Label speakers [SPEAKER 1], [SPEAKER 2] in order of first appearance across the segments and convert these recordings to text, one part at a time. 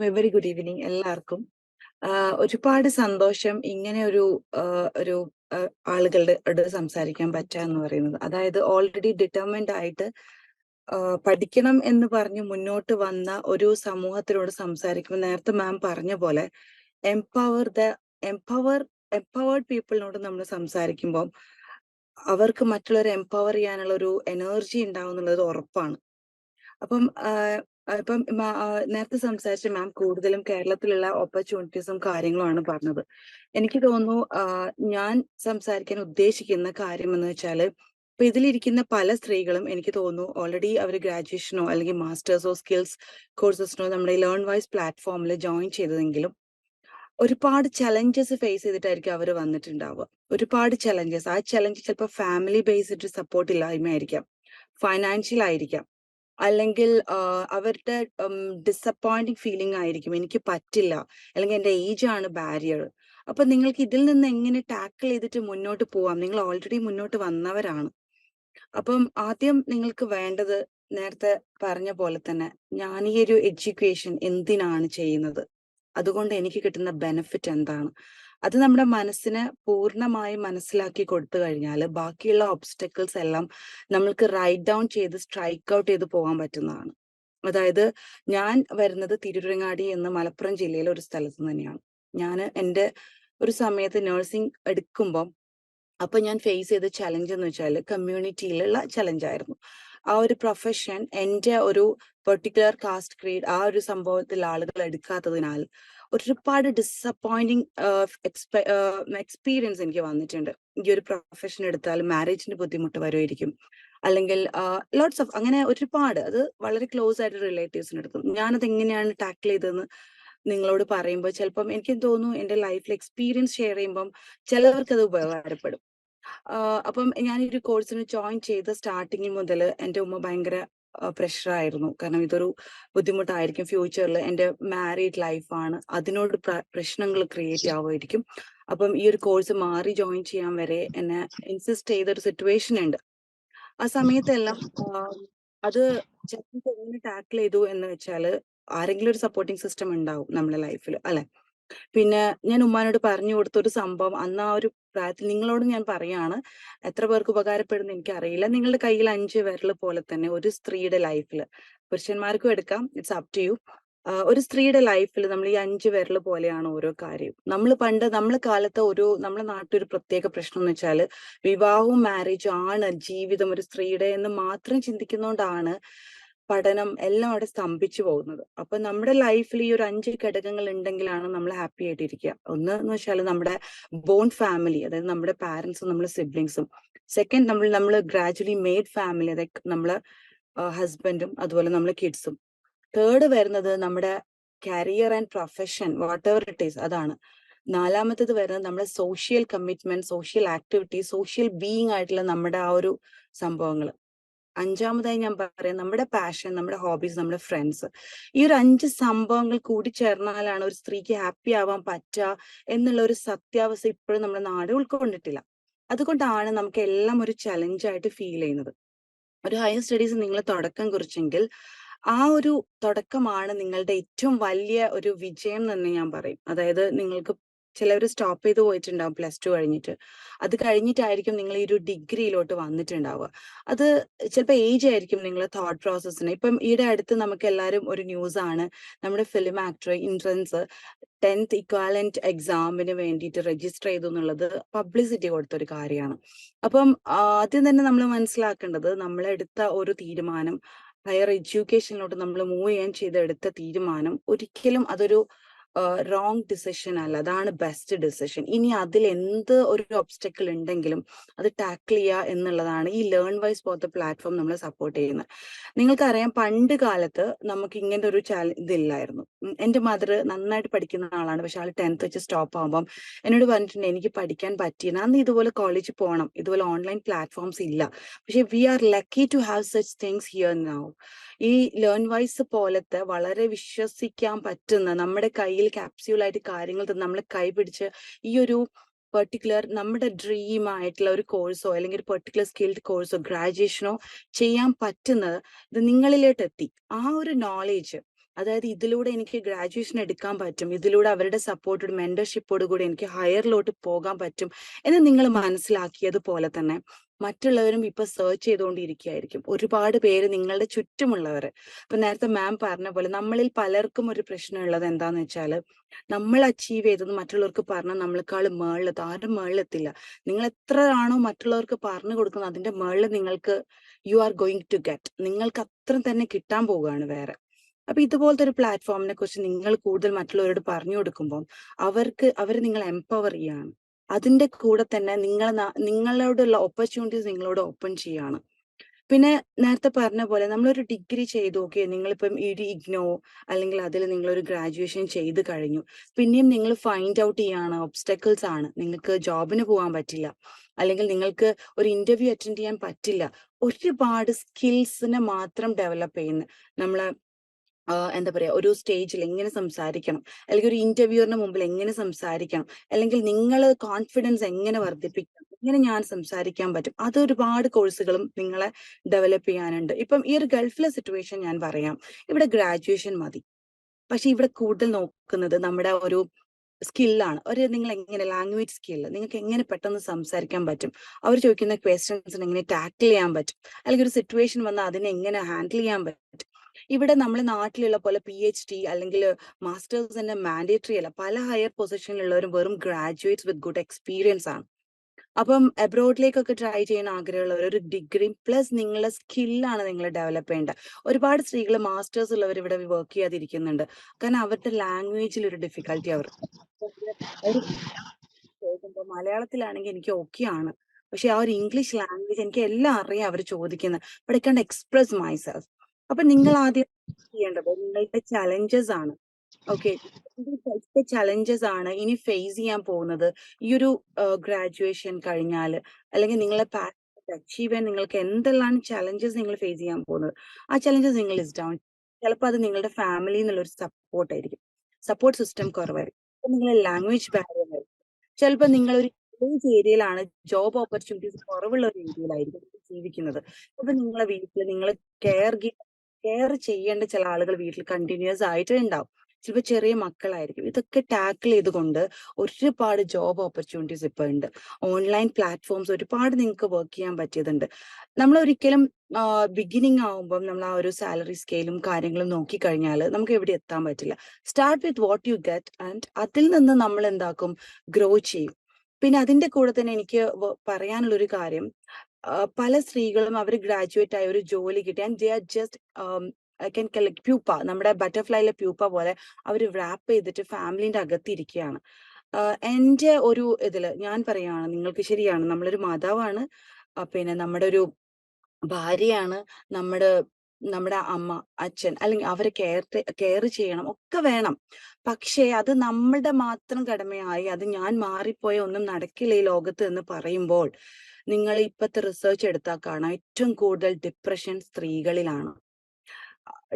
[SPEAKER 1] ആദ്യം very good evening എല്ലാവർക്കും. ഒരുപാട് സന്തോഷം ഇങ്ങനെ ഒരു ഒരു ആളുകളുടെ അടുത്ത് സംസാരിക്കാൻ പറ്റുക എന്ന് പറയുന്നത്. അതായത് ഓൾറെഡി ഡിറ്റർമിൻഡ് ആയിട്ട് പഠിക്കണം എന്ന് പറഞ്ഞ് മുന്നോട്ട് വന്ന ഒരു സമൂഹത്തിനോട് സംസാരിക്കുമ്പോൾ നേരത്തെ മാം പറഞ്ഞ പോലെ എംപവർ ദ എംപവർ എംപവേർഡ് പീപ്പിളിനോട് നമ്മൾ സംസാരിക്കുമ്പോൾ അവർക്ക് മറ്റുള്ളവരെ എംപവർ ചെയ്യാനുള്ള ഒരു എനർജി ഉണ്ടാവും എന്നുള്ളത് ഉറപ്പാണ്. അപ്പം ഇപ്പം നേരത്തെ സംസാരിച്ച മാം കൂടുതലും കേരളത്തിലുള്ള ഓപ്പർച്യൂണിറ്റീസും കാര്യങ്ങളുമാണ് പറഞ്ഞത്. എനിക്ക് തോന്നുന്നു ഞാൻ സംസാരിക്കാൻ ഉദ്ദേശിക്കുന്ന കാര്യം എന്ന് വെച്ചാൽ ഇപ്പൊ ഇതിലിരിക്കുന്ന പല സ്ത്രീകളും എനിക്ക് തോന്നുന്നു ഓൾറെഡി അവർ ഗ്രാജുവേഷനോ അല്ലെങ്കിൽ മാസ്റ്റേഴ്സോ സ്കിൽസ് കോഴ്സസിനോ നമ്മുടെ ലേൺ വൈസ് പ്ലാറ്റ്ഫോമിൽ ജോയിൻ ചെയ്തതെങ്കിലും ഒരുപാട് ചലഞ്ചസ് ഫേസ് ചെയ്തിട്ടായിരിക്കും അവർ വന്നിട്ടുണ്ടാവുക. ഒരുപാട് ചലഞ്ചസ് ആ ചലഞ്ച് ചിലപ്പോൾ ഫാമിലി ബേസ്ഡ് സപ്പോർട്ട് ഇല്ലായ്മ ആയിരിക്കാം ഫൈനാൻഷ്യൽ ആയിരിക്കാം. അല്ലെങ്കിൽ അവരുടെ ഡിസപ്പോയിന്റിങ് ഫീലിംഗ് ആയിരിക്കും. എനിക്ക് പറ്റില്ല. അല്ലെങ്കിൽ എന്റെ ഏജ് ആണ് ബാരിയർ അപ്പൊ നിങ്ങൾക്ക് ഇതിൽ നിന്ന് എങ്ങനെ ടാക്കിൾ ചെയ്തിട്ട് മുന്നോട്ട് പോവാം? നിങ്ങൾ ഓൾറെഡി മുന്നോട്ട് വന്നവരാണ്. അപ്പം ആദ്യം നിങ്ങൾക്ക് വേണ്ടത് നേരത്തെ പറഞ്ഞ പോലെ തന്നെ ഞാൻ ഈ ഒരു എഡ്യൂക്കേഷൻ എന്തിനാണ് ചെയ്യുന്നത്? അതുകൊണ്ട് എനിക്ക് കിട്ടുന്ന ബെനിഫിറ്റ് എന്താണ്? അത് നമ്മുടെ മനസ്സിനെ പൂർണമായി മനസ്സിലാക്കി കൊടുത്തു കഴിഞ്ഞാൽ ബാക്കിയുള്ള ഒബ്സ്റ്റക്കിൾസ് എല്ലാം നമ്മൾക്ക് റൈറ്റ് ഡൗൺ ചെയ്ത് സ്ട്രൈക്ക് ഔട്ട് ചെയ്ത് പോകാൻ പറ്റുന്നതാണ്. അതായത് ഞാൻ വരുന്നത് തിരുരങ്ങാടി എന്ന മലപ്പുറം ജില്ലയിലെ ഒരു സ്ഥലത്ത് തന്നെയാണ്. ഞാൻ എന്റെ ഒരു സമയത്ത് നഴ്സിംഗ് എടുക്കുമ്പം അപ്പൊ ഞാൻ ഫേസ് ചെയ്ത ചലഞ്ച് എന്ന് വെച്ചാൽ കമ്മ്യൂണിറ്റിയിലുള്ള ചലഞ്ച് ആയിരുന്നു. ആ ഒരു പ്രൊഫഷൻ എന്റെ ഒരു പെർട്ടിക്കുലർ കാസ്റ്റ് ക്രീഡ് ആ ഒരു സംഭവത്തിൽ ആളുകൾ എടുക്കാത്തതിനാൽ ഒരുപാട് ഡിസപ്പോയിന്റിങ് എക്സ്പീരിയൻസ് എനിക്ക് വന്നിട്ടുണ്ട്. ഈ ഒരു പ്രൊഫഷൻ എടുത്താൽ മാരേജിന്റെ ബുദ്ധിമുട്ട് വരുമായിരിക്കും അല്ലെങ്കിൽ ലോട്ട്സ് ഓഫ് അങ്ങനെ ഒരുപാട് അത് വളരെ ക്ലോസ് ആയിട്ട് റിലേറ്റീവ്സിന് എടുക്കും ഞാനത് എങ്ങനെയാണ് ടാക്കിൾ ചെയ്തതെന്ന് നിങ്ങളോട് പറയുമ്പോൾ ചിലപ്പം എനിക്ക് തോന്നുന്നു എന്റെ ലൈഫിൽ എക്സ്പീരിയൻസ് ഷെയർ ചെയ്യുമ്പം ചിലവർക്ക് അത് ഉപകാരപ്പെടും. അപ്പം ഞാൻ ഈ ഒരു കോഴ്സിന് ജോയിൻ ചെയ്ത സ്റ്റാർട്ടിങ് മുതൽ എന്റെ ഉമ്മ ഭയങ്കര പ്രഷർ ആയിരുന്നു കാരണം ഇതൊരു ബുദ്ധിമുട്ടായിരിക്കും. ഫ്യൂച്ചറിൽ എന്റെ മാരീഡ് ലൈഫാണ്. അതിനോട് പ്രശ്നങ്ങൾ ക്രിയേറ്റ് ആവുമായിരിക്കും. അപ്പം ഈ ഒരു കോഴ്സ് മാറി ജോയിൻ ചെയ്യാൻ വരെ എന്നെ ഇൻസിസ്റ്റ് ചെയ്ത ഒരു സിറ്റുവേഷൻ ഉണ്ട്. ആ സമയത്തെല്ലാം അത് എങ്ങനെ ടാക്കിൾ ചെയ്തു എന്ന് വെച്ചാൽ ആരെങ്കിലും ഒരു സപ്പോർട്ടിംഗ് സിസ്റ്റം ഉണ്ടാവും നമ്മുടെ ലൈഫിൽ അല്ലെ? പിന്നെ ഞാൻ ഉമ്മാനോട് പറഞ്ഞു കൊടുത്ത ഒരു സംഭവം അന്ന് ആ ഒരു പ്രായത്തിൽ നിങ്ങളോട് ഞാൻ പറയാണ് എത്ര പേർക്ക് ഉപകാരപ്പെടുന്നു എനിക്ക് അറിയില്ല. നിങ്ങളുടെ കയ്യിൽ അഞ്ച് വിരൽ പോലെ തന്നെ ഒരു സ്ത്രീയുടെ ലൈഫിൽ പുരുഷന്മാർക്കും എടുക്കാം. ഇറ്റ്സ് അപ് ടു യു ഒരു സ്ത്രീയുടെ ലൈഫിൽ നമ്മൾ ഈ അഞ്ച് വിരൽ പോലെയാണ് ഓരോ കാര്യവും നമ്മൾ പണ്ട് നമ്മളെ കാലത്ത് ഒരു നമ്മളെ നാട്ടിൽ ഒരു പ്രത്യേക പ്രശ്നം എന്ന് വെച്ചാൽ വിവാഹവും മാരേജും ആണ് ജീവിതം ഒരു സ്ത്രീയുടെ എന്ന് മാത്രം ചിന്തിക്കുന്നോണ്ടാണ് പഠനം എല്ലാം അവിടെ സ്തംഭിച്ചു പോകുന്നത്. അപ്പൊ നമ്മുടെ ലൈഫിൽ ഈ ഒരു അഞ്ച് ഘടകങ്ങൾ ഉണ്ടെങ്കിലാണ് നമ്മൾ ഹാപ്പി ആയിട്ടിരിക്കുക. ഒന്ന് എന്ന് വെച്ചാൽ നമ്മുടെ ബോൺ ഫാമിലി അതായത് നമ്മുടെ പാരന്റ്സും നമ്മുടെ സിബ്ലിങ്സും. സെക്കൻഡ് നമ്മൾ നമ്മൾ ഗ്രാജുവലി മെയ്ഡ് ഫാമിലി അതായത് നമ്മളെ ഹസ്ബൻഡും അതുപോലെ നമ്മളെ കിഡ്സും. തേർഡ് വരുന്നത് നമ്മുടെ career and profession whatever it is അതാണ്. നാലാമത്തത് വരുന്നത് നമ്മുടെ social commitment social activity social being ആയിട്ടുള്ള നമ്മുടെ ആ ഒരു സംഭവങ്ങൾ അഞ്ചാമതായി ഞാൻ പറയാം നമ്മുടെ പാഷൻ നമ്മുടെ ഹോബീസ് നമ്മുടെ ഫ്രണ്ട്സ് ഈ ഒരു അഞ്ച് സംഭവങ്ങൾ കൂടി ചേർന്നാലാണ് ഒരു സ്ത്രീക്ക് ഹാപ്പി ആവാൻ പറ്റുക എന്നുള്ള ഒരു സത്യാവസ്ഥ ഇപ്പോഴും നമ്മുടെ നാട് ഉൾക്കൊണ്ടിട്ടില്ല. അതുകൊണ്ടാണ് നമുക്ക് എല്ലാം ഒരു ചലഞ്ചായിട്ട് ഫീൽ ചെയ്യുന്നത്. ഒരു ഹയർ സ്റ്റഡീസ് നിങ്ങൾ തുടക്കം കുറിച്ചെങ്കിൽ ആ ഒരു തുടക്കമാണ് നിങ്ങളുടെ ഏറ്റവും വലിയ ഒരു വിജയം എന്ന് ഞാൻ പറയും. അതായത് നിങ്ങൾക്ക് ചിലവർ സ്റ്റോപ്പ് ചെയ്ത് പോയിട്ടുണ്ടാവും പ്ലസ് ടു കഴിഞ്ഞിട്ട്. അത് കഴിഞ്ഞിട്ടായിരിക്കും നിങ്ങൾ ഈ ഒരു ഡിഗ്രിയിലോട്ട് വന്നിട്ടുണ്ടാവുക. അത് ചിലപ്പോൾ ഏജ് ആയിരിക്കും നിങ്ങളെ തോട്ട് പ്രോസസ്സിന് ഇപ്പം ഈയിടെ അടുത്ത് നമുക്ക് എല്ലാവരും ഒരു ന്യൂസ് ആണ്. നമ്മുടെ film actor entrance tenth equivalent എക്സാമിന് വേണ്ടിയിട്ട് രജിസ്റ്റർ ചെയ്തു എന്നുള്ളത് പബ്ലിസിറ്റി കൊടുത്ത ഒരു കാര്യമാണ്. അപ്പം ആദ്യം തന്നെ നമ്മൾ മനസ്സിലാക്കേണ്ടത് നമ്മളെടുത്ത ഒരു തീരുമാനം ഹയർ എഡ്യൂക്കേഷനിലോട്ട് നമ്മൾ മൂവ് ചെയ്യാൻ ചെയ്തെടുത്ത തീരുമാനം ഒരിക്കലും അതൊരു റോങ് ഡിസിഷൻ അല്ല. അതാണ് ബെസ്റ്റ് ഡിസിഷൻ ഇനി അതിൽ എന്ത് ഒരു ഒബ്സ്റ്റക്കിൾ ഉണ്ടെങ്കിലും അത് ടാക്കിൾ ചെയ്യുക എന്നുള്ളതാണ് ഈ ലേൺ വൈസ് പോലത്തെ പ്ലാറ്റ്ഫോം നമ്മളെ സപ്പോർട്ട് ചെയ്യുന്നത്. നിങ്ങൾക്കറിയാം പണ്ട് കാലത്ത് നമുക്ക് ഇങ്ങനത്തെ ഒരു ചാല ഇതില്ലായിരുന്നു. എന്റെ മദർ നന്നായിട്ട് പഠിക്കുന്ന ആളാണ്. പക്ഷെ ആൾ ടെൻത്ത് വെച്ച് സ്റ്റോപ്പ് ആകുമ്പം എന്നോട് പറഞ്ഞിട്ടുണ്ട് എനിക്ക് പഠിക്കാൻ പറ്റിയില്ല അന്ന് ഇതുപോലെ കോളേജിൽ പോകണം ഇതുപോലെ ഓൺലൈൻ പ്ലാറ്റ്ഫോംസ് ഇല്ല. പക്ഷെ we are lucky to have such things here now ഈ ലേൺ വൈസ് പോലത്തെ വളരെ വിശ്വസിക്കാൻ പറ്റുന്ന നമ്മുടെ കയ്യിൽ ക്യാപ്സ്യൂളായിട്ട് കാര്യങ്ങൾ തന്നെ നമ്മളെ കൈപിടിച്ച് ഈ ഒരു പെർട്ടിക്കുലർ നമ്മുടെ ഡ്രീം ആയിട്ടുള്ള ഒരു കോഴ്സോ അല്ലെങ്കിൽ ഒരു പെർട്ടിക്കുലർ സ്കിൽഡ് കോഴ്സോ ഗ്രാജുവേഷനോ ചെയ്യാൻ പറ്റുന്നത് ഇത് നിങ്ങളിലോട്ട് എത്തി. ആ ഒരു നോളേജ് അതായത് ഇതിലൂടെ എനിക്ക് ഗ്രാജുവേഷൻ എടുക്കാൻ പറ്റും. ഇതിലൂടെ അവരുടെ സപ്പോർട്ടോട് മെന്റർഷിപ്പോട് കൂടി എനിക്ക് ഹയറിലോട്ട് പോകാൻ പറ്റും എന്ന് നിങ്ങൾ മനസ്സിലാക്കിയതുപോലെ തന്നെ. മറ്റുള്ളവരും ഇപ്പൊ സെർച്ച് ചെയ്തുകൊണ്ടിരിക്കുകയായിരിക്കും ഒരുപാട് പേര് നിങ്ങളുടെ ചുറ്റുമുള്ളവർ ഇപ്പൊ നേരത്തെ മാം പറഞ്ഞ പോലെ നമ്മളിൽ പലർക്കും ഒരു പ്രശ്നമുള്ളത് എന്താന്ന് വെച്ചാൽ നമ്മൾ അച്ചീവ് ചെയ്തത് മറ്റുള്ളവർക്ക് പറഞ്ഞാൽ നമ്മളെക്കാൾ മേളിലെത്തും ആരുടെ മേളിലെത്തില്ല നിങ്ങൾ എത്ര ആണോ മറ്റുള്ളവർക്ക് പറഞ്ഞു കൊടുക്കുന്നത് അതിന്റെ മേളിൽ നിങ്ങൾക്ക് you are going to get നിങ്ങൾക്ക് അത്ര തന്നെ കിട്ടാൻ പോവുകയാണ് വേറെ. അപ്പൊ ഇതുപോലത്തെ ഒരു പ്ലാറ്റ്ഫോമിനെ കുറിച്ച് നിങ്ങൾ കൂടുതൽ മറ്റുള്ളവരോട് പറഞ്ഞു കൊടുക്കുമ്പോൾ അവർക്ക് അവർ നിങ്ങൾ എംപവർ ചെയ്യാണ് അതിന്റെ കൂടെ തന്നെ നിങ്ങൾ നിങ്ങളോടുള്ള ഓപ്പർച്യൂണിറ്റീസ് നിങ്ങളോട് ഓപ്പൺ ചെയ്യാണ്. പിന്നെ നേരത്തെ പറഞ്ഞ പോലെ നമ്മളൊരു ഡിഗ്രി ചെയ്തു ഓക്കെ നിങ്ങളിപ്പം ഡി ഇഗ്നോ അല്ലെങ്കിൽ അതിൽ നിങ്ങളൊരു ഗ്രാജുവേഷൻ ചെയ്ത് കഴിഞ്ഞു. പിന്നെയും നിങ്ങൾ ഫൈൻഡ് ഔട്ട് ചെയ്യാണ് ഒബ്സ്റ്റക്കിൾസ് ആണ്. നിങ്ങൾക്ക് ജോബിന് പോകാൻ പറ്റില്ല. അല്ലെങ്കിൽ നിങ്ങൾക്ക് ഒരു ഇന്റർവ്യൂ അറ്റൻഡ് ചെയ്യാൻ പറ്റില്ല. ഒരുപാട് സ്കിൽസിനെ മാത്രം ഡെവലപ്പ് ചെയ്യുന്ന നമ്മളെ എന്താ പറയാ ഒരു സ്റ്റേജിൽ എങ്ങനെ സംസാരിക്കണം അല്ലെങ്കിൽ ഒരു ഇന്റർവ്യൂറിന് മുമ്പിൽ എങ്ങനെ സംസാരിക്കണം അല്ലെങ്കിൽ നിങ്ങൾ കോൺഫിഡൻസ് എങ്ങനെ വർദ്ധിപ്പിക്കണം എങ്ങനെ ഞാൻ സംസാരിക്കാൻ പറ്റും അത് ഒരുപാട് കോഴ്സുകളും നിങ്ങളെ ഡെവലപ്പ് ചെയ്യാനുണ്ട്. ഇപ്പം ഈ ഒരു ഗൾഫിലെ സിറ്റുവേഷൻ ഞാൻ പറയാം. ഇവിടെ ഗ്രാജുവേഷൻ മതി. പക്ഷെ ഇവിടെ കൂടുതൽ നോക്കുന്നത് നമ്മുടെ ഒരു സ്കില്ലാണ്. ഒരു നിങ്ങൾ എങ്ങനെ ലാംഗ്വേജ് സ്കില്ല് നിങ്ങൾക്ക് എങ്ങനെ പെട്ടെന്ന് സംസാരിക്കാൻ പറ്റും അവർ ചോദിക്കുന്ന ക്വസ്റ്റ്യൻസിന് എങ്ങനെ ടാക്കിൾ ചെയ്യാൻ പറ്റും അല്ലെങ്കിൽ ഒരു സിറ്റുവേഷൻ വന്നാൽ അതിനെ എങ്ങനെ ഹാൻഡിൽ ചെയ്യാൻ പറ്റും ഇവിടെ നമ്മൾ നാട്ടിലുള്ള പോലെ പി എച്ച് ഡി അല്ലെങ്കിൽ മാസ്റ്റേഴ്സ് തന്നെ മാൻഡേറ്ററി അല്ല. പല ഹയർ പൊസിഷനിലുള്ളവരും വെറും ഗ്രാജുവേറ്റ്സ് വിത്ത് ഗുഡ് എക്സ്പീരിയൻസ് ആണ്. അപ്പം അബ്രോഡിലേക്കൊക്കെ ട്രൈ ചെയ്യാൻ ആഗ്രഹമുള്ളവർ ഒരു ഡിഗ്രി പ്ലസ് നിങ്ങളുടെ സ്കില്ലാണ് നിങ്ങൾ ഡെവലപ്പ് ചെയ്യേണ്ടത്. ഒരുപാട് സ്ത്രീകൾ മാസ്റ്റേഴ്സ് ഉള്ളവർ ഇവിടെ വർക്ക് ചെയ്യാതിരിക്കുന്നുണ്ട്. കാരണം അവരുടെ ലാംഗ്വേജിൽ ഒരു ഡിഫിക്കൽറ്റി അവർ. കേൾക്കുമ്പോൾ മലയാളത്തിലാണെങ്കിൽ എനിക്ക് ഓക്കെ ആണ്. പക്ഷെ ആ ഒരു ഇംഗ്ലീഷ് ലാംഗ്വേജ് എനിക്ക് എല്ലാം അറിയാം അവർ ചോദിക്കുന്നത്. ബട്ട് കണ്ട് എക്സ്പ്രസ് മൈസെൽഫ് അപ്പൊ നിങ്ങൾ ആദ്യം ചെയ്യേണ്ടത് നിങ്ങളുടെ ചലഞ്ചസ് ആണ്. ഓക്കെ ചലഞ്ചസ് ആണ് ഇനി ഫേസ് ചെയ്യാൻ പോകുന്നത്. ഈ ഒരു ഗ്രാജുവേഷൻ കഴിഞ്ഞാൽ അല്ലെങ്കിൽ നിങ്ങളെ അച്ചീവ് ചെയ്യാൻ നിങ്ങൾക്ക് എന്തെല്ലാം ചലഞ്ചസ് നിങ്ങൾ ഫേസ് ചെയ്യാൻ പോകുന്നത്? ആ ചലഞ്ചസ് നിങ്ങൾ ലിസ്റ്റ് ഡൗൺ ചിലപ്പോൾ അത് നിങ്ങളുടെ ഫാമിലി എന്നുള്ള ഒരു സപ്പോർട്ട് ആയിരിക്കും. സപ്പോർട്ട് സിസ്റ്റം കുറവായിരിക്കും. നിങ്ങളെ ലാംഗ്വേജ് ബാരിയർ ആയിരിക്കും. ചിലപ്പോൾ നിങ്ങളൊരു വില്ലേജ് ഏരിയയിലാണ് ജോബ് ഓപ്പർച്യൂണിറ്റീസ് കുറവുള്ള ഒരു ഏരിയയിലായിരിക്കും ജീവിക്കുന്നത്. അപ്പൊ നിങ്ങളെ വീട്ടിൽ നിങ്ങൾ കെയർ കെയർ ചെയ്യേണ്ട ചില ആളുകൾ വീട്ടിൽ കണ്ടിന്യൂസ് ആയിട്ട് ഉണ്ടാവും. ചിലപ്പോൾ ചെറിയ മക്കളായിരിക്കും. ഇതൊക്കെ ടാക്കിൾ ചെയ്തുകൊണ്ട് ഒരുപാട് ജോബ് ഓപ്പർച്യൂണിറ്റീസ് ഇപ്പൊ ഉണ്ട്. ഓൺലൈൻ പ്ലാറ്റ്ഫോംസ് ഒരുപാട് നിങ്ങൾക്ക് വർക്ക് ചെയ്യാൻ പറ്റിയതുണ്ട്. നമ്മൾ ഒരിക്കലും ബിഗിനിങ് ആവുമ്പം നമ്മൾ ആ ഒരു സാലറി സ്കെയിലും കാര്യങ്ങളും നോക്കി കഴിഞ്ഞാൽ നമുക്ക് എവിടെ എത്താൻ പറ്റില്ല. Start with what you get and അതിൽ നിന്ന് നമ്മൾ എന്താക്കും? ഗ്രോ ചെയ്യും. പിന്നെ അതിന്റെ കൂടെ തന്നെ എനിക്ക് പറയാനുള്ളൊരു കാര്യം പല സ്ത്രീകളും അവർ ഗ്രാജുവേറ്റ് ആയ ഒരു ജോലി കിട്ടി. And they are just can collect pupa. നമ്മുടെ ബട്ടർഫ്ലൈയിലെ പ്യൂപ്പ പോലെ അവർ റാപ്പ് ചെയ്തിട്ട് ഫാമിലിന്റെ അകത്തിരിക്കുകയാണ് എന്റെ ഒരു ഇതിൽ ഞാൻ പറയുകയാണ് നിങ്ങൾക്ക് ശരിയാണ്. നമ്മളൊരു മാതാവാണ്. പിന്നെ നമ്മുടെ ഒരു ഭാര്യയാണ്. നമ്മുടെ നമ്മുടെ അമ്മ അച്ഛൻ അല്ലെങ്കിൽ അവരെ കെയർ കെയർ ചെയ്യണം. ഒക്കെ വേണം. പക്ഷേ അത് നമ്മളുടെ മാത്രം കടമയായി അത് ഞാൻ മാറിപ്പോയ ഒന്നും നടക്കില്ല ഈ ലോകത്ത് എന്ന് പറയുമ്പോൾ നിങ്ങൾ ഇപ്പോഴത്തെ റിസർച്ച് എടുത്താൽ കാണാം. ഏറ്റവും കൂടുതൽ ഡിപ്രഷൻ സ്ത്രീകളിലാണ്.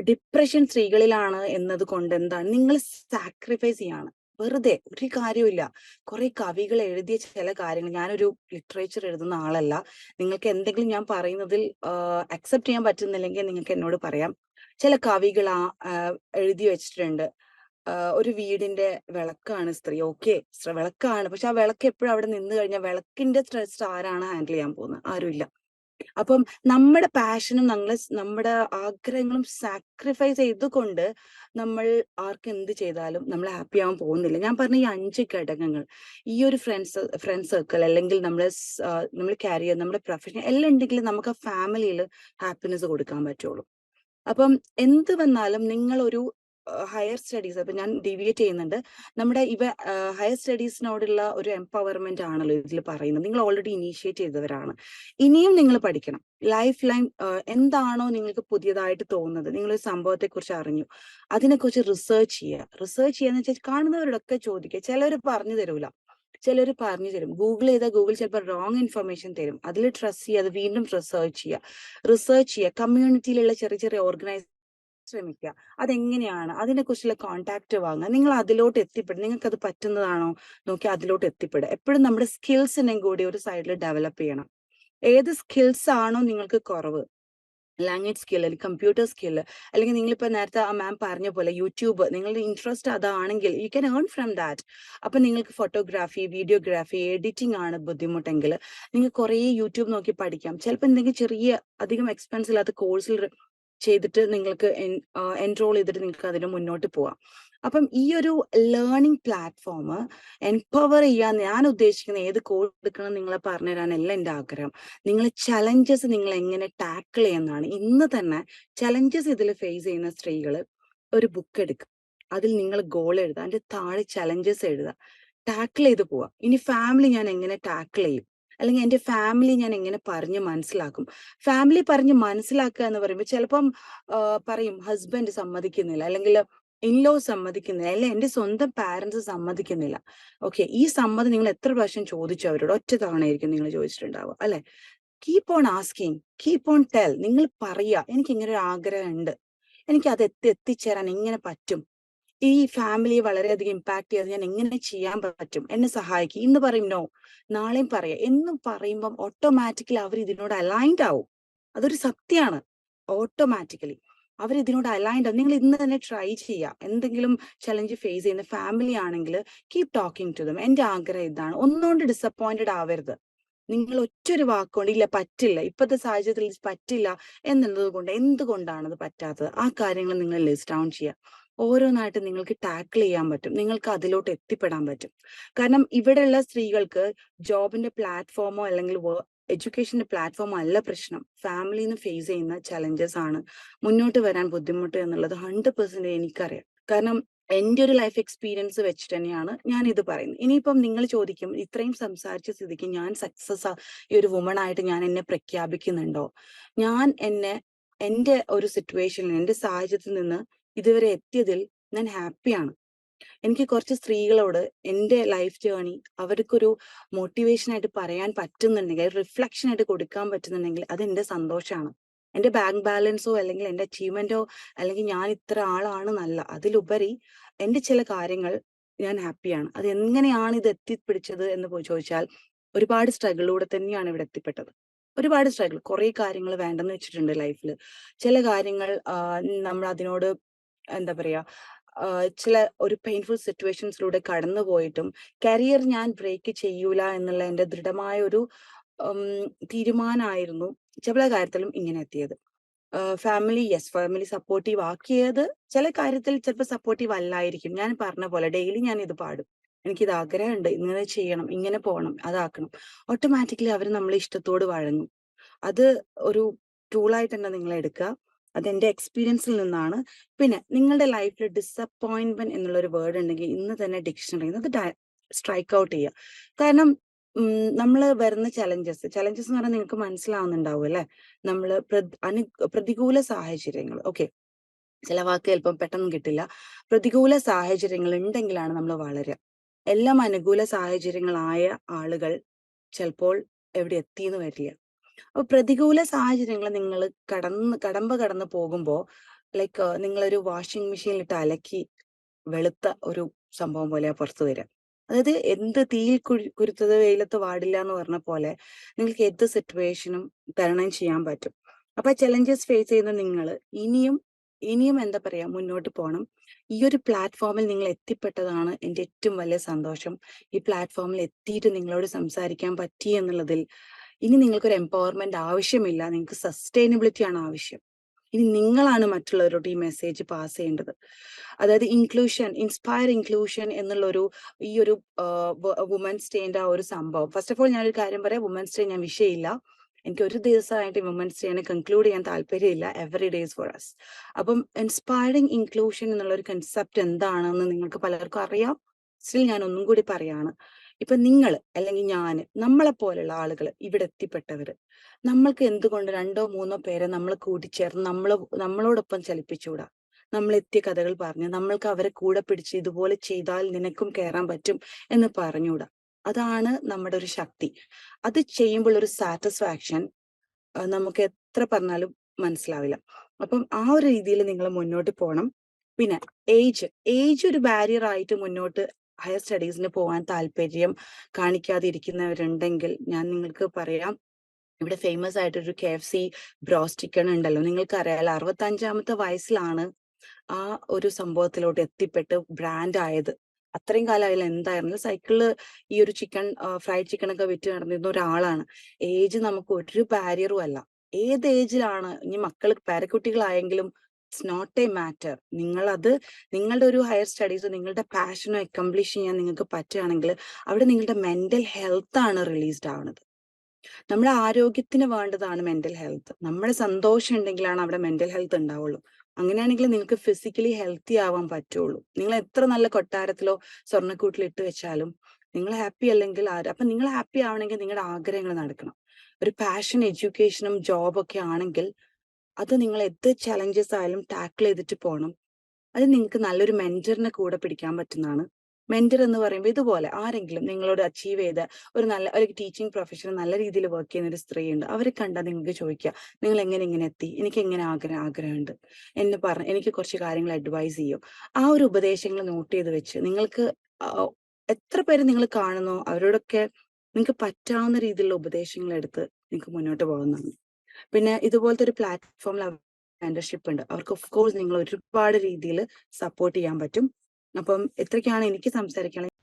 [SPEAKER 1] ഡിപ്രഷൻ സ്ത്രീകളിലാണ് എന്നത് കൊണ്ട് എന്താണ്? നിങ്ങൾ സാക്രിഫൈസ് ചെയ്യാണ്. വെറുതെ ഒരു കാര്യമില്ല കുറെ കവികൾ എഴുതിയ ചില കാര്യങ്ങൾ. ഞാനൊരു ലിറ്ററേച്ചർ എഴുതുന്ന ആളല്ല. നിങ്ങൾക്ക് എന്തെങ്കിലും ഞാൻ പറയുന്നതിൽ അക്സെപ്റ്റ് ചെയ്യാൻ പറ്റുന്നില്ലെങ്കിൽ നിങ്ങൾക്ക് എന്നോട് പറയാം. ചില കവികൾ ആ എഴുതി വെച്ചിട്ടുണ്ട്. ഒരു വീടിന്റെ വിളക്കാണ് സ്ത്രീ. ഓക്കെ വിളക്കാണ്. പക്ഷെ ആ വിളക്ക് എപ്പോഴും അവിടെ നിന്ന് കഴിഞ്ഞാൽ വിളക്കിന്റെ സ്ട്രെസ് ആരാണ് ഹാൻഡിൽ ചെയ്യാൻ പോകുന്നത്. ആരുമില്ല. അപ്പം നമ്മുടെ പാഷനും നമ്മളെ നമ്മുടെ ആഗ്രഹങ്ങളും സാക്രിഫൈസ് ചെയ്തുകൊണ്ട് നമ്മൾ ആർക്ക് എന്ത് ചെയ്താലും നമ്മൾ ഹാപ്പി ആവാൻ പോകുന്നില്ല. ഞാൻ പറഞ്ഞ ഈ അഞ്ച് ഘടകങ്ങൾ ഈ ഒരു ഫ്രണ്ട്സ് ഫ്രണ്ട് സർക്കിൾ അല്ലെങ്കിൽ നമ്മളെ നമ്മൾ കാരിയർ നമ്മുടെ പ്രൊഫഷൻ എല്ലാം ഉണ്ടെങ്കിൽ നമുക്ക് ആ ഫാമിലിയിൽ ഹാപ്പിനെസ് കൊടുക്കാൻ പറ്റുള്ളൂ. അപ്പം എന്ത് വന്നാലും നിങ്ങൾ ഒരു ഹയർ സ്റ്റഡീസ് അപ്പൊ ഞാൻ ഡിവിയേറ്റ് ചെയ്യുന്നുണ്ട്. നമ്മുടെ ഇവ ഹയർ സ്റ്റഡീസിനോടുള്ള ഒരു എംപവർമെന്റ് ആണല്ലോ ഇതിൽ പറയുന്നത്. നിങ്ങൾ ഓൾറെഡി ഇനീഷ്യേറ്റ് ചെയ്തവരാണ്. ഇനിയും നിങ്ങൾ പഠിക്കണം. ലൈഫ് ലൈൻ എന്താണോ നിങ്ങൾക്ക് പുതിയതായിട്ട് തോന്നുന്നത്. നിങ്ങൾ ഒരു സംഭവത്തെ കുറിച്ച് അറിഞ്ഞു. അതിനെക്കുറിച്ച് റിസർച്ച് ചെയ്യുക. റിസർച്ച് ചെയ്യാന്ന് വെച്ചാൽ കാണുന്നവരോടൊക്കെ ചോദിക്കുക. ചിലർ പറഞ്ഞു തരൂല. ചിലർ പറഞ്ഞു തരും. ഗൂഗിൾ ചെയ്താൽ ഗൂഗിൾ ചിലപ്പോൾ റോങ് ഇൻഫർമേഷൻ തരും. അതിൽ ട്രസ്റ്റ് ചെയ്യുക. അത് വീണ്ടും റിസർച്ച് ചെയ്യുക. റിസർച്ച് ചെയ്യുക. കമ്മ്യൂണിറ്റിയിലുള്ള ചെറിയ ചെറിയ ഓർഗനൈസ് ശ്രമിക്കുക. അതെങ്ങനെയാണ്? അതിനെക്കുറിച്ചുള്ള കോണ്ടാക്ട് വാങ്ങുക. നിങ്ങൾ അതിലോട്ട് എത്തിപ്പെടും. നിങ്ങൾക്ക് അത് പറ്റുന്നതാണോ? നോക്കി അതിലോട്ട് എത്തിപ്പെടുക. എപ്പോഴും നമ്മുടെ സ്കിൽസിനെയും കൂടി ഒരു സൈഡിൽ ഡെവലപ്പ് ചെയ്യണം. ഏത് സ്കിൽസ് ആണോ നിങ്ങൾക്ക് കുറവ്? ലാംഗ്വേജ് സ്കിൽ അല്ലെങ്കിൽ കമ്പ്യൂട്ടർ സ്കിൽ അല്ലെങ്കിൽ നിങ്ങളിപ്പോൾ നേരത്തെ ആ മാം പറഞ്ഞ പോലെ യൂട്യൂബ് നിങ്ങളുടെ ഇൻട്രസ്റ്റ് അതാണെങ്കിൽ you can earn from that അപ്പം നിങ്ങൾക്ക് ഫോട്ടോഗ്രാഫി വീഡിയോഗ്രാഫി എഡിറ്റിംഗ് ആണ് ബുദ്ധിമുട്ടെങ്കിൽ നിങ്ങൾ കുറേ യൂട്യൂബ് നോക്കി പഠിക്കാം. ചിലപ്പോൾ എന്തെങ്കിലും ചെറിയ അധികം എക്സ്പെൻസ് ഇല്ലാത്ത കോഴ്സിൽ ചെയ്തിട്ട് നിങ്ങൾക്ക് എൻറോൾ ചെയ്തിട്ട് നിങ്ങൾക്ക് അതിന് മുന്നോട്ട് പോവാം. അപ്പം ഈ ഒരു ലേണിംഗ് പ്ലാറ്റ്ഫോം എംപവർ ചെയ്യാൻ ഞാൻ ഉദ്ദേശിക്കുന്ന ഏത് കോഴ്സ് എടുക്കണം നിങ്ങളെ പറഞ്ഞുതരാനല്ല എന്റെ ആഗ്രഹം. നിങ്ങൾ ചലഞ്ചസ് നിങ്ങൾ എങ്ങനെ ടാക്കിൾ ചെയ്യുന്നതാണ്. ഇന്ന് തന്നെ ചലഞ്ചസ് ഇതിൽ ഫേസ് ചെയ്യുന്ന സ്ത്രീകൾ ഒരു ബുക്ക് എടുക്കുക അതിൽ നിങ്ങൾ ഗോൾ എഴുതുക. അതിന്റെ താഴെ ചലഞ്ചസ് എഴുതുക. ടാക്കിൾ ചെയ്ത് പോവുക ഇനി ഫാമിലി ഞാൻ എങ്ങനെ ടാക്കിൾ ചെയ്യും? അല്ലെങ്കിൽ എന്റെ ഫാമിലി ഞാൻ എങ്ങനെ പറഞ്ഞ് മനസ്സിലാക്കും? ഫാമിലി പറഞ്ഞ് മനസ്സിലാക്കുക എന്ന് പറയുമ്പോൾ ചിലപ്പം പറയും ഹസ്ബൻഡ് സമ്മതിക്കുന്നില്ല അല്ലെങ്കിൽ ഇൻലോ സമ്മതിക്കുന്നില്ല അല്ലെ എന്റെ സ്വന്തം പാരന്റ്സ് സമ്മതിക്കുന്നില്ല. ഓക്കെ ഈ സമ്മതം നിങ്ങൾ എത്ര പ്രാവശ്യം ചോദിച്ചു അവരോട്? ഒറ്റ തവണയായിരിക്കും നിങ്ങൾ ചോദിച്ചിട്ടുണ്ടാവുക അല്ലെ? Keep on asking keep on tell നിങ്ങൾ പറയുക എനിക്ക് ഇങ്ങനെ ഒരു ആഗ്രഹം ഉണ്ട് എനിക്ക് അത് എത്തി എത്തിച്ചേരാൻ എങ്ങനെ പറ്റും? ഈ ഫാമിലിയെ വളരെയധികം ഇമ്പാക്ട് ചെയ്യാതെ ഞാൻ എങ്ങനെ ചെയ്യാൻ പറ്റും? എന്നെ സഹായിക്കും. ഇന്ന് പറയും നോ നാളെയും പറയാം. എന്നും പറയുമ്പം ഓട്ടോമാറ്റിക്കലി അവർ ഇതിനോട് അലൈൻഡ് ആവും. അതൊരു സത്യമാണ്. ഓട്ടോമാറ്റിക്കലി അവർ ഇതിനോട് അലൈൻഡ് ആവും. നിങ്ങൾ ഇന്ന് തന്നെ ട്രൈ ചെയ്യാം. എന്തെങ്കിലും ചലഞ്ച് ഫേസ് ചെയ്യുന്ന ഫാമിലി ആണെങ്കിൽ കീപ് ടോക്കിംഗ് ടു ദം എന്റെ ആഗ്രഹം ഇതാണ്. ഒന്നുകൊണ്ട് ഡിസപ്പോയിന്റഡ് ആവരുത്. നിങ്ങൾ ഒറ്റൊരു വാക്കുകൊണ്ട് ഇല്ല പറ്റില്ല. ഇപ്പോഴത്തെ സാഹചര്യത്തിൽ പറ്റില്ല എന്നുള്ളത് കൊണ്ട് എന്തുകൊണ്ടാണ് അത് പറ്റാത്തത്? ആ കാര്യങ്ങൾ നിങ്ങൾ ലിസ്റ്റ് ഡൗൺ ചെയ്യുക. ഓരോന്നായിട്ട് നിങ്ങൾക്ക് ടാക്കിൾ ചെയ്യാൻ പറ്റും. നിങ്ങൾക്ക് അതിലോട്ട് എത്തിപ്പെടാൻ പറ്റും. കാരണം ഇവിടെയുള്ള സ്ത്രീകൾക്ക് ജോബിന്റെ പ്ലാറ്റ്ഫോമോ അല്ലെങ്കിൽ എഡ്യൂക്കേഷന്റെ പ്ലാറ്റ്ഫോം അല്ല പ്രശ്നം. ഫാമിലിന്ന് ഫേസ് ചെയ്യുന്ന ചലഞ്ചസ് ആണ്. മുന്നോട്ട് വരാൻ ബുദ്ധിമുട്ട് എന്നുള്ളത് ഹൺഡ്രഡ് പെർസെന്റ് എനിക്കറിയാം. കാരണം എന്റെ ഒരു ലൈഫ് എക്സ്പീരിയൻസ് വെച്ചിട്ട് തന്നെയാണ് ഞാൻ ഇത് പറയുന്നത്. ഇനിയിപ്പം നിങ്ങൾ ചോദിക്കും ഇത്രയും സംസാരിച്ച സ്ഥിതിക്ക് ഞാൻ സക്സസ് ഈ ഒരു വുമൺ ആയിട്ട് ഞാൻ എന്നെ പ്രഖ്യാപിക്കുന്നുണ്ടോ? ഞാൻ എന്നെ എന്റെ ഒരു സിറ്റുവേഷനിൽ എന്റെ സാഹചര്യത്തിൽ നിന്ന് ഇതുവരെ എത്തിയതിൽ ഞാൻ ഹാപ്പിയാണ് എനിക്ക് കുറച്ച് സ്ത്രീകളോട് എന്റെ ലൈഫ് ജേണി അവർക്കൊരു മോട്ടിവേഷൻ ആയിട്ട് പറയാൻ പറ്റുന്നുണ്ടെങ്കിൽ റിഫ്ലക്ഷൻ ആയിട്ട് കൊടുക്കാൻ പറ്റുന്നുണ്ടെങ്കിൽ അത് എന്റെ സന്തോഷമാണ്. എന്റെ ബാങ്ക് ബാലൻസോ അല്ലെങ്കിൽ എന്റെ അച്ചീവ്മെന്റോ അല്ലെങ്കിൽ ഞാൻ ഇത്ര ആളാണ് നല്ല അതിലുപരി എന്റെ ചില കാര്യങ്ങൾ ഞാൻ ഹാപ്പിയാണ് അത് എങ്ങനെയാണ് ഇത് എത്തിപ്പിടിച്ചത് എന്ന് പോയി ചോദിച്ചാൽ ഒരുപാട് സ്ട്രഗിളിലൂടെ തന്നെയാണ് ഇവിടെ എത്തിപ്പെട്ടത്. ഒരുപാട് സ്ട്രഗിൾ കുറെ കാര്യങ്ങൾ വേണ്ടെന്ന് വെച്ചിട്ടുണ്ട് ലൈഫിൽ ചില കാര്യങ്ങൾ നമ്മൾ അതിനോട് എന്താ പറയാ ചില ഒരു പെയിൻഫുൾ സിറ്റുവേഷൻസിലൂടെ കടന്നു പോയിട്ടും കരിയർ ഞാൻ ബ്രേക്ക് ചെയ്യൂല എന്നുള്ള എന്റെ ദൃഢമായ ഒരു തീരുമാനമായിരുന്നു ചില കാര്യത്തിലും ഇങ്ങനെ എത്തിയത്. ഫാമിലി യെസ് ഫാമിലി സപ്പോർട്ടീവ് ആക്കിയത് ചില കാര്യത്തിൽ ചിലപ്പോൾ സപ്പോർട്ടീവ് അല്ലായിരിക്കും. ഞാൻ പറഞ്ഞ പോലെ ഡെയിലി ഞാൻ ഇത് പാടും. എനിക്കിത് ആഗ്രഹമുണ്ട് ഇങ്ങനെ ചെയ്യണം ഇങ്ങനെ പോകണം അതാക്കണം. ഓട്ടോമാറ്റിക്കലി അവർ നമ്മളെ ഇഷ്ടത്തോട് വഴങ്ങും. അത് ഒരു ടൂളായിട്ട് തന്നെ നിങ്ങൾ എടുക്കുക. അതെന്റെ എക്സ്പീരിയൻസിൽ നിന്നാണ്. പിന്നെ നിങ്ങളുടെ ലൈഫിൽ ഡിസപ്പോയിന്റ്മെന്റ് എന്നുള്ള ഒരു വേർഡ് ഉണ്ടെങ്കിൽ ഇന്ന് തന്നെ ഡിക്ഷണറി അത് സ്ട്രൈക്ക് ഔട്ട് ചെയ്യുക കാരണം നമ്മൾ വരുന്ന ചലഞ്ചസ് ചലഞ്ചസ് എന്ന് പറഞ്ഞാൽ നിങ്ങൾക്ക് മനസ്സിലാവുന്നുണ്ടാവും അല്ലെ? നമ്മൾ അനു പ്രതികൂല സാഹചര്യങ്ങൾ. ഓക്കെ ചില വാക്ക് ചിലപ്പം പെട്ടെന്ന് കിട്ടില്ല. പ്രതികൂല സാഹചര്യങ്ങൾ ഉണ്ടെങ്കിലാണ് നമ്മൾ വളരുക എല്ലാം അനുകൂല സാഹചര്യങ്ങളായ ആളുകൾ ചിലപ്പോൾ എവിടെ എത്തിയെന്ന് വരില്ല. അപ്പൊ പ്രതികൂല സാഹചര്യങ്ങൾ നിങ്ങൾ കടന്ന് കടമ്പ കടന്ന് പോകുമ്പോൾ ലൈക്ക് നിങ്ങളൊരു വാഷിംഗ് മെഷീനിൽ ഇട്ട് അലക്കി വെളുത്ത ഒരു സംഭവം പോലെ പുറത്തു വരിക അതായത് എന്ത് തീയിൽ കുഴി കുരുത്തത് വെയിലത്ത് പാടില്ല എന്ന് പറഞ്ഞ പോലെ നിങ്ങൾക്ക് എന്ത് സിറ്റുവേഷനും തരണം ചെയ്യാൻ പറ്റും. അപ്പൊ ചലഞ്ചസ് ഫേസ് ചെയ്യുന്ന നിങ്ങൾ ഇനിയും ഇനിയും എന്താ പറയാ മുന്നോട്ട് പോകണം ഈ ഒരു പ്ലാറ്റ്ഫോമിൽ നിങ്ങൾ എത്തിപ്പെട്ടതാണ് എന്റെ ഏറ്റവും വലിയ സന്തോഷം. ഈ പ്ലാറ്റ്ഫോമിൽ എത്തിയിട്ട് നിങ്ങളോട് സംസാരിക്കാൻ പറ്റി എന്നുള്ളതിൽ ഇനി നിങ്ങൾക്കൊരു എംപവർമെന്റ് ആവശ്യമില്ല. നിങ്ങൾക്ക് സസ്റ്റൈനബിലിറ്റി ആണ് ആവശ്യം. ഇനി നിങ്ങളാണ് മറ്റുള്ളവരോട് ഈ മെസ്സേജ് പാസ് ചെയ്യേണ്ടത്. അതായത് ഇൻക്ലൂഷൻ ഇൻസ്പയർ ഇൻക്ലൂഷൻ എന്നുള്ള ഒരു ഈ ഒരു വുമൻസ് ഡേന്റെ ആ ഒരു സംഭവം. ഫസ്റ്റ് ഓഫ് ഓൾ ഞാനൊരു കാര്യം പറയാം. വുമൻസ് ഡേ ഞാൻ വിഷയമില്ല എനിക്ക് ഒരു ദിവസമായിട്ട് വുമൻസ് ഡേനെ കൺക്ലൂഡ് ചെയ്യാൻ താല്പര്യമില്ല. എവറി ഡേസ് ഫോർ അസ് അപ്പം ഇൻസ്പയറിംഗ് ഇൻക്ലൂഷൻ എന്നുള്ള ഒരു കൺസെപ്റ്റ് എന്താണെന്ന് നിങ്ങൾക്ക് പലർക്കും അറിയാം. സ്റ്റിൽ ഞാൻ ഒന്നും കൂടി പറയാണ്. ഇപ്പൊ നിങ്ങൾ അല്ലെങ്കിൽ ഞാൻ നമ്മളെ പോലെയുള്ള ആളുകൾ ഇവിടെ എത്തിപ്പെട്ടവര് നമ്മൾക്ക് എന്തുകൊണ്ട് രണ്ടോ മൂന്നോ പേരെ നമ്മൾ കൂട്ടിച്ചേർന്ന് നമ്മൾ നമ്മളോടൊപ്പം ചലിപ്പിച്ചുകൂടാ? നമ്മൾ എത്തിയ കഥകൾ പറഞ്ഞ് നമ്മൾക്ക് അവരെ കൂടെ പിടിച്ച് ഇതുപോലെ ചെയ്താൽ നിനക്കും കയറാൻ പറ്റും എന്ന് പറഞ്ഞുകൂടാ? അതാണ് നമ്മുടെ ഒരു ശക്തി. അത് ചെയ്യുമ്പോൾ ഒരു സാറ്റിസ്ഫാക്ഷൻ നമുക്ക് എത്ര പറഞ്ഞാലും മനസ്സിലാവില്ല. അപ്പം ആ ഒരു രീതിയിൽ നിങ്ങൾ മുന്നോട്ട് പോകണം പിന്നെ ഏജ് ഏജ് ഒരു ബാരിയർ ആയിട്ട് മുന്നോട്ട് ഹയർ സ്റ്റഡീസിന് പോകാൻ താല്പര്യം കാണിക്കാതെ ഇരിക്കുന്നവരുണ്ടെങ്കിൽ ഞാൻ നിങ്ങൾക്ക് പറയാം ഇവിടെ ഫേമസ് ആയിട്ടൊരു കെ കെ.എഫ്.സി. ബ്രോസ് ചിക്കൻ ഉണ്ടല്ലോ. നിങ്ങൾക്കറിയാലോ 65ാമത്തെ വയസ്സിലാണ് ആ ഒരു സംഭവത്തിലോട്ട് എത്തിപ്പെട്ട് ബ്രാൻഡ് ആയത്. അത്രയും കാലം എന്തായിരുന്നു സൈക്കിളിൽ ഈ ഒരു ചിക്കൻ ഫ്രൈഡ് ചിക്കൻ ഒക്കെ വിറ്റ് നടന്നിരുന്ന ഒരാളാണ്. ഏജ് നമുക്ക് ഒരു ബാരിയറും അല്ല. ഏത് ഏജിലാണ് ഇനി മക്കൾ പേരക്കുട്ടികളായെങ്കിലും ഇറ്റ്സ് നോട്ട് എ മാറ്റർ. അത് നിങ്ങളുടെ ഒരു ഹയർ സ്റ്റഡീസ് നിങ്ങളുടെ പാഷനോ അക്കംപ്ലിഷ് ചെയ്യാൻ നിങ്ങൾക്ക് പറ്റുകയാണെങ്കിൽ അവിടെ നിങ്ങളുടെ മെന്റൽ ഹെൽത്ത് ആണ് റിലീസ്ഡ് ആവുന്നത് നമ്മുടെ ആരോഗ്യത്തിന് വേണ്ടതാണ് മെന്റൽ ഹെൽത്ത്. നമ്മുടെ സന്തോഷം ഉണ്ടെങ്കിലാണ് അവിടെ മെന്റൽ ഹെൽത്ത് ഉണ്ടാവുള്ളൂ. അങ്ങനെയാണെങ്കിൽ നിങ്ങൾക്ക് ഫിസിക്കലി ഹെൽത്തി ആവാൻ പറ്റുള്ളൂ. നിങ്ങൾ എത്ര നല്ല കൊട്ടാരത്തിലോ സ്വർണക്കൂട്ടിലോ ഇട്ട് വെച്ചാലും നിങ്ങൾ ഹാപ്പി അല്ലെങ്കിൽ ആര് അപ്പൊ നിങ്ങൾ ഹാപ്പി ആവണമെങ്കിൽ നിങ്ങളുടെ ആഗ്രഹങ്ങൾ നടക്കണം. ഒരു പാഷൻ എഡ്യൂക്കേഷനും ജോബൊക്കെ ആണെങ്കിൽ അത് നിങ്ങൾ എന്ത് ചലഞ്ചസ് ആയാലും ടാക്കിൾ ചെയ്തിട്ട് പോകണം അത് നിങ്ങൾക്ക് നല്ലൊരു മെന്ററിനെ കൂടെ പിടിക്കാൻ പറ്റുന്നതാണ്. മെന്റർ എന്ന് പറയുമ്പോൾ ഇതുപോലെ ആരെങ്കിലും നിങ്ങളോട് അച്ചീവ് ചെയ്ത ഒരു നല്ല ഒരു ടീച്ചിങ് പ്രൊഫഷനിൽ നല്ല രീതിയിൽ വർക്ക് ചെയ്യുന്ന ഒരു സ്ത്രീ ഉണ്ട് അവരെ കണ്ടാൽ നിങ്ങൾക്ക് ചോദിക്കുക. നിങ്ങൾ എങ്ങനെ ഇങ്ങനെ എത്തി? എനിക്ക് എങ്ങനെ ആഗ്രഹം ആഗ്രഹമുണ്ട്. എന്നെ പറ എനിക്ക് കുറച്ച് കാര്യങ്ങൾ അഡ്വൈസ് ചെയ്യും ആ ഒരു ഉപദേശങ്ങൾ നോട്ട് ചെയ്ത് വെച്ച് നിങ്ങൾക്ക് എത്ര പേര് നിങ്ങൾ കാണുന്നോ അവരോടൊക്കെ നിങ്ങൾക്ക് പറ്റാവുന്ന രീതിയിലുള്ള ഉപദേശങ്ങൾ എടുത്ത് നിങ്ങൾക്ക് മുന്നോട്ട് പോകാവുന്നതാണ്. പിന്നെ ഇതുപോലത്തെ ഒരു പ്ലാറ്റ്ഫോമിൽ മെന്റർഷിപ്പ് ഉണ്ട്. അവർക്ക് ഓഫ് കോഴ്സ് നിങ്ങൾ ഒരുപാട് രീതിയിൽ സപ്പോർട്ട് ചെയ്യാൻ പറ്റും. അപ്പം ഇത്രയൊക്കെയാണ് എനിക്ക് സംസാരിക്കാനുള്ളത്.